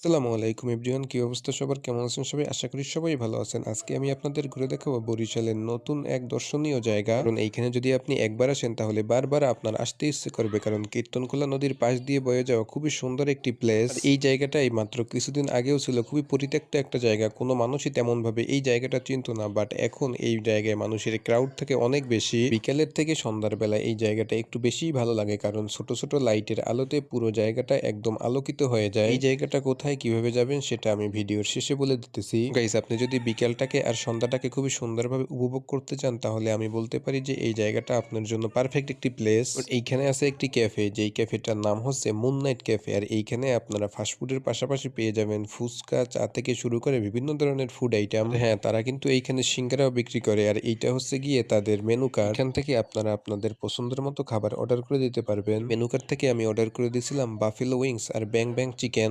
আসসালামু আলাইকুম এভরিওয়ান, কী অবস্থা সবার? কেমন আছেন সবাই? আশা করি সবাই ভালো আছেন। আজকে আমি আপনাদের ঘুরে দেখাবো বরিশালের নতুন এক দর্শনীয় জায়গা। কারণ এইখানে যদি আপনি একবার আসেন, তাহলে বারবার আপনার আসতে ইচ্ছে করবে। কারণ কীর্তনখোলা নদীর পাশ দিয়ে বয়ে যাওয়া খুবই সুন্দর একটি প্লেস। এই জায়গাটাই মাত্র কিছুদিন আগেও ছিল খুবই পরিত্যক্ত একটা জায়গা। কোনো মানুষই তেমনভাবে এই জায়গাটা চিনত না। বাট এখন এই জায়গায় মানুষের ক্রাউড থেকে অনেক বেশি। বিকেলের থেকে সন্ধ্যার বেলা এই জায়গাটা একটু বেশিই ভালো লাগে। কারণ ছোট ছোট লাইটের আলোতে পুরো জায়গাটা একদম আলোকিত হয়ে যায়। এই জায়গাটা কোথায় কীভাবে যাবেন সেটা আমি ভিডিওর শেষে বলে দিতেছি। গাইস আপনি যদি বিকেলটাকে আর সন্ধ্যাটাকে খুবই সুন্দরভাবে উপভোগ করতে চান, তাহলে আমি বলতে পারি যে এই জায়গাটা আপনার জন্য পারফেক্ট একটি প্লেস এইখানে আছে একটি ক্যাফে যেই ক্যাফেটার নাম হচ্ছে মুন নাইট ক্যাফে আর এইখানে আপনারা ফাস্টফুডের পাশাপাশি পেয়ে যাবেন ফুচকা, চা থেকে শুরু করে বিভিন্ন ধরনের ফুড আইটেম হ্যাঁ তারা কিন্তু এইখানে সিঙ্গারাও বিক্রি করে। আর এইটা হচ্ছে গিয়ে তাদের মেনু কার্ড এখান থেকে আপনারা আপনাদের পছন্দের মতো খাবার অর্ডার করে দিতে পারবেন। মেনু কার্ড থেকে আমি অর্ডার করে দিয়েছিলাম বাফেলো উইংস আর ব্যাং ব্যাং চিকেন